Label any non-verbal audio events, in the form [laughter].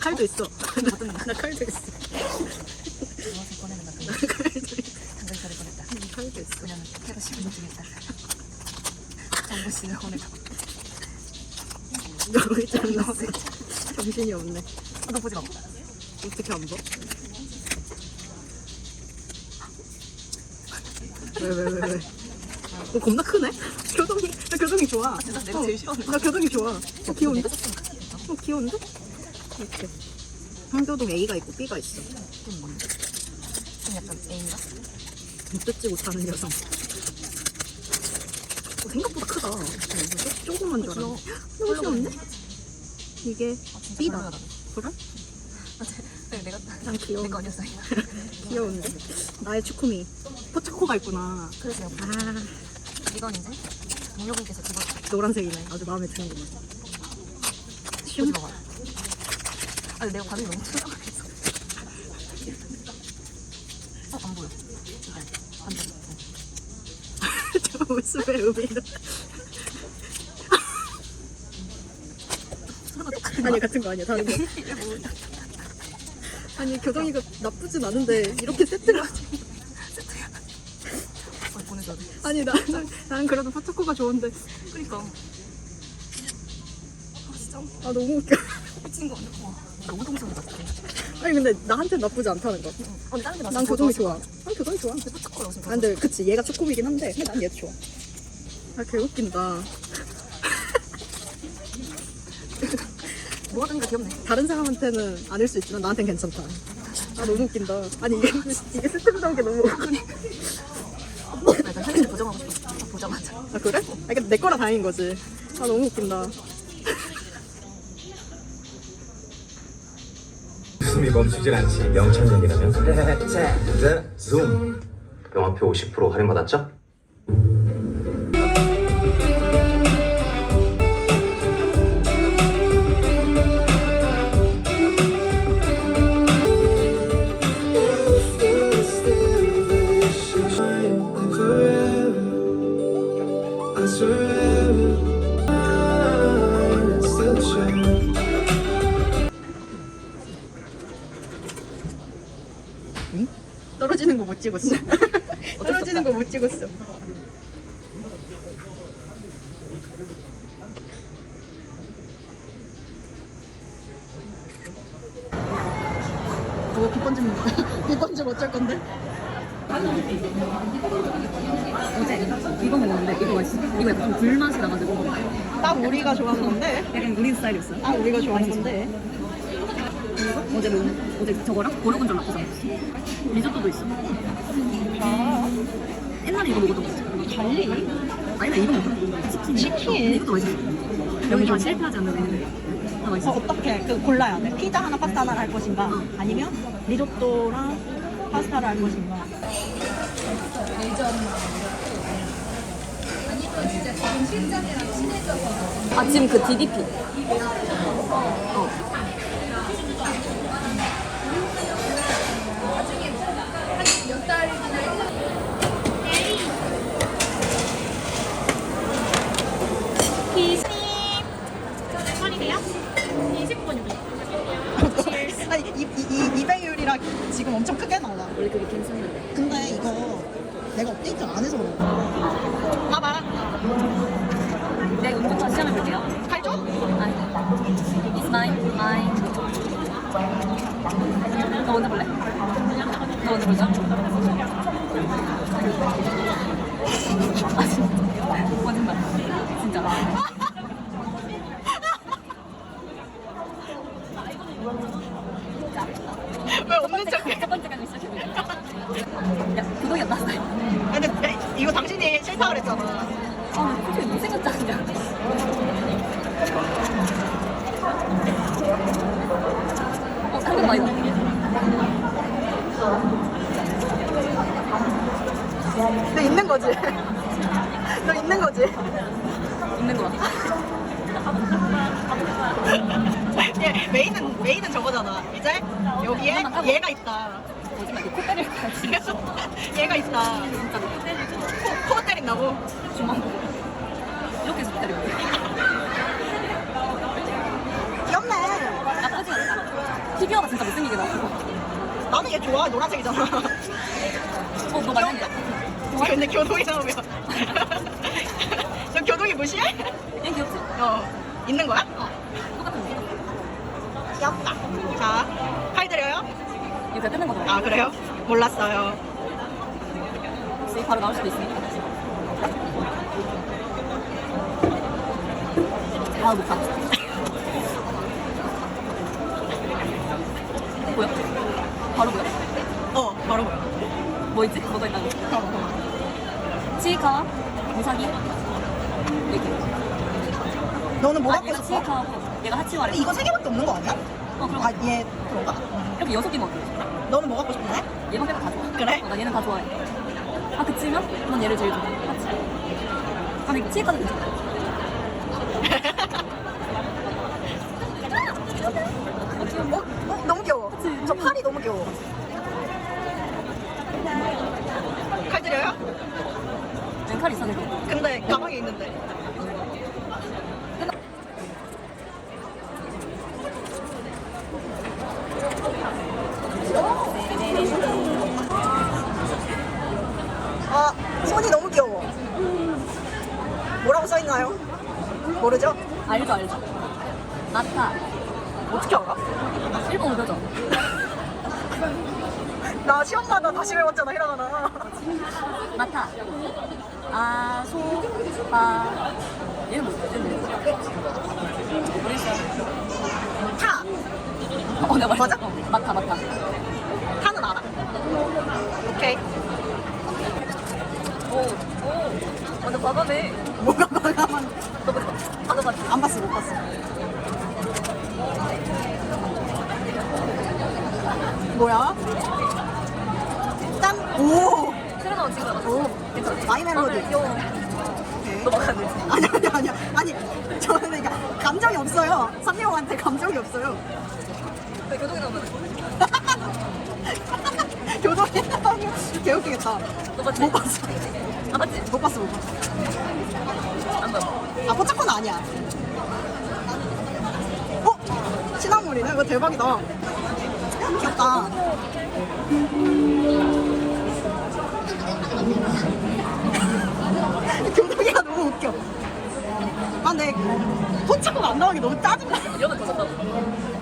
칼도 있어. 나 칼도 있어. 무엇을 꺼내는 나 칼도 있어. 당근살을 꺼냈다. 칼도 있어. 그냥 캐가 씹은 중이다. 정보 씨는 오늘 너무 잘났어. 정신이 없네. 너 보지 마. 어떻게 안 봐? 왜, 왜, 왜, 왜? 어, 겁나 크네? 교동이, 나 교동이 좋아. 진짜 내가 어, 제일 싫어하는 나 교동이 좋아. 어, 귀여운데? 어, 귀여운데? 이렇게. 한교동 A가 있고 B가 있어. 좀 뭔데? 좀 약간 애인가? 뜯지 못하는 여성. 어, 생각보다 크다. 어, 쪼- 조그만 줄 알았네. 너무 귀여운데? 이게 아 진짜 B다. 나는. 그래? 아, 제- 네, 내가 난 귀여운 내거 아니었어. [laughs] 귀여운데? 나의 추쿠미. 포차코가 있구나. 그래서 내가 아, 이건 이제 동료분께서 집어 노란색이네. 아주 마음에 드는구만. 슝. 먹어요. 아니 내가 반응이 너무 투명해서. 어, 안 보여. 저 웃음의 의미는. 똑같은 아니, 같은 거 아니야. 다른 거. 아니, 교정이가 나쁘진 않은데, 이렇게 세트가. 어, 보내줘야 돼. 아니, 나는, 난 그래도 포차코가 좋은데. 그니까. 아, 진짜 아, 너무 웃겨. 미친 거 아니야? 와, 너무 동성애 같아. 아니, 근데 나한테 나쁘지 않다는 거. 아니, 다른 데나 난 교정이 좋아. 난 교정이 좋아. 근데 포착코가 요즘 아, 근데 그치 얘가 초코이긴 한데 난 얘 좋아 아 개웃긴다 [laughs] 뭐하든가 귀엽네. 다른 사람한테는 아닐 수 있지만 나한텐 괜찮다 아 너무 웃긴다 아니 이게 이게 스텝다운 게 너무 웃기네 나 일단 현실을 보정하고 싶어. 딱 보자마자. 아 그래? 아 근데 내 거라 다행인 거지 아 너무 웃긴다 숨이 멈추질 않지. 명천년이라면. 자, 줌 병화표 50% 할인 받았죠? 떨 못 찍었어 [laughs] 떨어지는 거 못 찍었어 그거 빗번짐 [laughs] 빗번짐 어쩔 건데? 어제 이거 먹었는데 이거 맛있어. 이거 약간 좀 불맛이 나가지고 딱 우리가 좋아하는 건데 약간 우리 스타일이었어. 딱 우리가 좋아하는 건데 어제 뭐 어제 저거랑 고르곤졸 라떼 리조또도 있어. 옛날에 이거 먹었던 거. 달리 아니 나 이거 먹었어. 치킨. 치킨? 이것도 맛있어. 여기 다 실패하지 않는 메뉴. 다 어, 맛있어. 어떻게 그 골라야 돼? 피자 하나, 파스타 하나 할 것인가? 아니면 리조또랑 파스타를 할 것인가? 아 지금 그 DDP. 아니 이, 이, 이 이배율이랑 지금 엄청 크게 나와. 원래 그게 괜찮은데. 근데 이거 내가 업데이트 안 해서 그런 거야. 봐봐. 내 음료차 시험해 볼게요. 칼죠? 아니. It's mine. mine. 너 먼저 볼래? 너 먼저 보자. 아 진짜. 거짓말. 진짜. 왜 없는 척해? 첫 번째 강의 시작해볼게. 야, 구독이었다. 근데 내- 이거 당신이 싫다 그랬잖아. 아, 솔직히 못생겼지 않냐? 어, 한번 많이 너 있는 거지? [laughs] 너 있는 거지? 있는 거 같아. 얘 메인은 메인은 저거잖아. 이제 여기에 얘가 있다. 거짓말, 이거 거야, 진짜. 있다. 진짜 코. 코, 코 때린다고? 주먹. 이렇게 해서 때리고. 귀엽네. 나쁘지 않다. 피규어가 진짜 못생기게 나왔어. 나는 얘 좋아. 노란색이잖아. 어, 너 말했는데? 근데 교동이 나오면. 너 교동이 무시해? 얘 귀엽지? 어. 있는 거야? 똑같은 거. 귀엽다. 자, 칼 드려요? 이거 그냥 끝낸 거잖아. 아, 그래요? 몰랐어요. 바로 나올 수도 있으니까. 아, 못 봐. 보여? 바로 보여? 어, 바로 보여. 뭐 있지? 뭐가 있다고? 어, 치카, 우사기, 이렇게. 너는 뭐 아, 갖고 얘가 싶어? 치카하고 얘가 하치와래. 이거 세 개밖에 없는 거 아니야? 어, 그럼 아, 얘 그런가? 이렇게 여섯 개 먹어. 너는 뭐 갖고 싶은데? 얘만 다 좋아. 그래? 어, 나 얘는 다 좋아해. 아, 그치면 난 얘를 제일 좋아해. 하치. 아, 근데 괜찮아. 어? 어? 너무 귀여워. 저 팔이 너무 귀여워. 칼 드려요? 왼칼 있어, 되게. 근데 가방에 있는데. 아, 손이 너무 귀여워. 뭐라고 써있나요? 모르죠? 알죠, 알죠. 마타. 어떻게 알아? 일본 우겨져. 나 시험마다 다시 외웠잖아, 히라가나. 마타. 아, 소, 바. 얘는 뭐, 얘는 뭐. 타! 어, 내가. 맞아? 어, 마타, 마타. 타는 알아. 오케이. 오, 오. 완전 과감해. 뭐가 과감한. 너 봤어? 아, 너 봤지? 안 봤어, 못 봤어. 뭐야? 짠! 오! 새로 나온 친구야. 오! 마이 멜로디. 아, 귀여워. 먹어야 돼. 아니, 아니, 아니. 아니, 저는 그러니까 감정이 없어요. 삼명한테 감정이 없어요. 그 교동에 나오면. 교동에 나오면 개웃기겠다. 너 봤지? 못 봤어. 아, 맞지? 못 봤어, 못 봤어. 안 봐요. 아, 포착코는 아니야. 어? 시나물이네? 이거 대박이다. 귀엽다. [laughs] 교동이가 너무 웃겨. 아, 근데 포착코가 안 나오는 게 너무 짜증나. 이러면 더 좋다고.